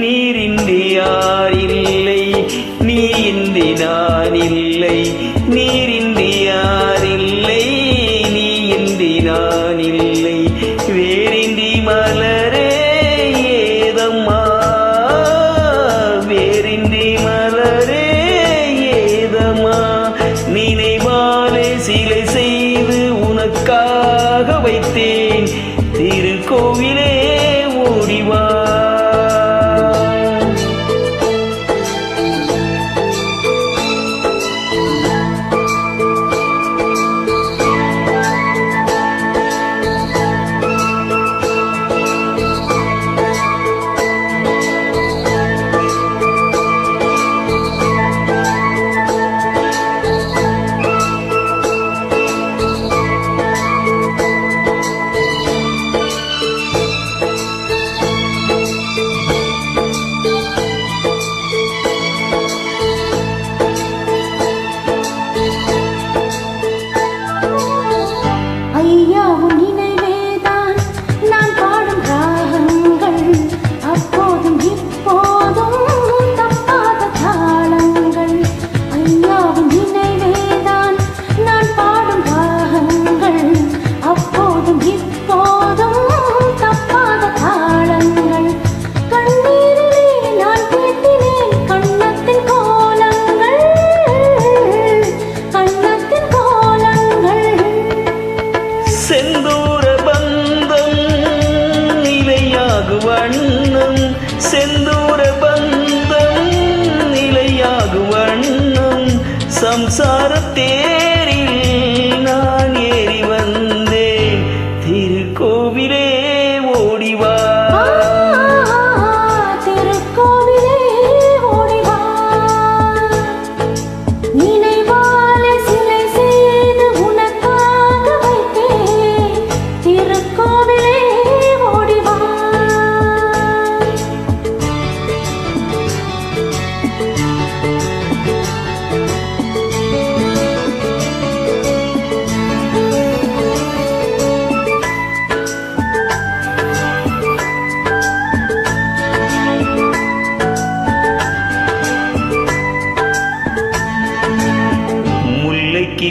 நீரின்றி யார் இல்லை இன்றி நான் இல்லை நீரின்றி யார் இல்லை நீயின்றி நான் இல்லை வேறின்றி மலரே ஏதம்மா. வேறின்றி மலரே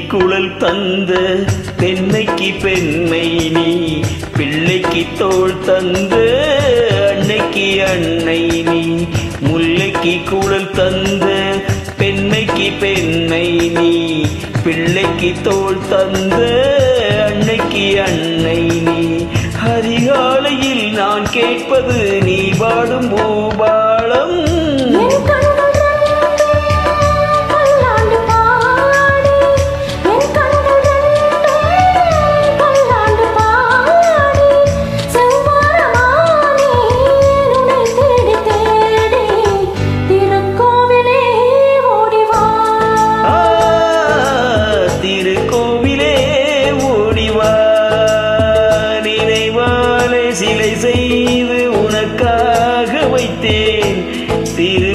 குழல் தந்த பெண்ணைக்கு பெண்மை நீ பிள்ளைக்கு தோல் தந்த அன்னைக்கு அன்னை நீ. முல்லைக்கு குழல் தந்த பெண்மைக்கு பெண்மை நீ பிள்ளைக்கு தோல் தந்த அன்னைக்கு அன்னை நீ. அதிகாலையில் நான் கேட்பது நீ பாடும் போ சிறு